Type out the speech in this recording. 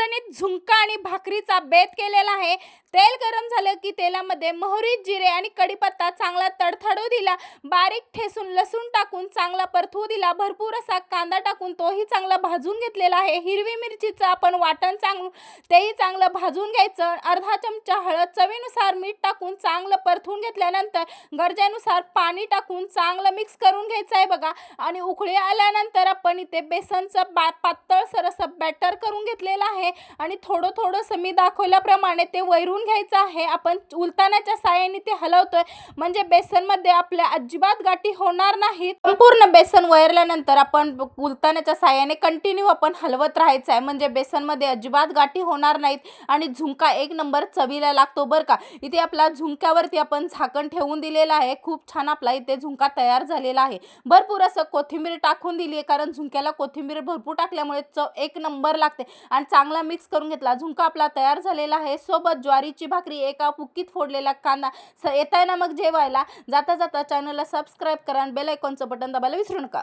चुलीवरचा झणझणीत झुंका आणि भाकरीचा बेत केलेला आहे. तेल गरम झालं की तेलामध्ये मोहरी जिरे आणि कढीपत्ता चांगला तडथडू दिला. बारीक ठेसून लसूण टाकून चांगला परतवू दिला. भरपूर असा कांदा टाकून तोही चांगला भाजून घेतलेला आहे. हिरवी मिरचीचं आपण वाटण चांग तेही चांगलं भाजून घ्यायचं. अर्धा चमचा हळद चवीनुसार मीठ टाकून चांगलं परतून घेतल्यानंतर गरजेनुसार पाणी टाकून चांगलं मिक्स करून घ्यायचं आहे बघा. आणि उकळी आल्यानंतर आपण इथे बेसनचं बा पातळसर असं बॅटर करून घेतलेलं आहे. आणि थोडं थोडंसं मी दाखवल्याप्रमाणे ते वैरून घ्यायचं आहे. आपण उलतानाच्या साहाय्याने ते हलवतोय. म्हणजे बेसनमध्ये आपल्या अजिबात गाठी होणार नाहीत. संपूर्ण बेसन वैरल्यानंतर आपण उलतानाच्या साहाय्याने कंटिन्यू आपण हलवत राहायचं आहे. म्हणजे बेसनमध्ये अजिबात गाठी होणार नाहीत. आणि झुंका एक नंबर चवीला लागतो बरं का. इथे आपला झुंक्यावरती आपण झाकण ठेवून दिलेलं आहे. खूप छान आपला इथे झुंका तयार झालेला आहे. भरपूर असं कोथिंबीर टाकून दिली आहे कारण झुंक्याला कोथिंबीर भरपूर टाकल्यामुळे चव एक नंबर लागते. आणि चांगला मिक्स करून घेतला. झुंका आपला तयार झालेला आहे. सोबत ज्वारीची भाकरी एका फुक्कीत फोडलेला कांदा. स येताना मग जेवायला. जाता जाता चॅनलला सबस्क्राईब करा आणि बेलायकॉनचं बटन दाबायला विसरू नका.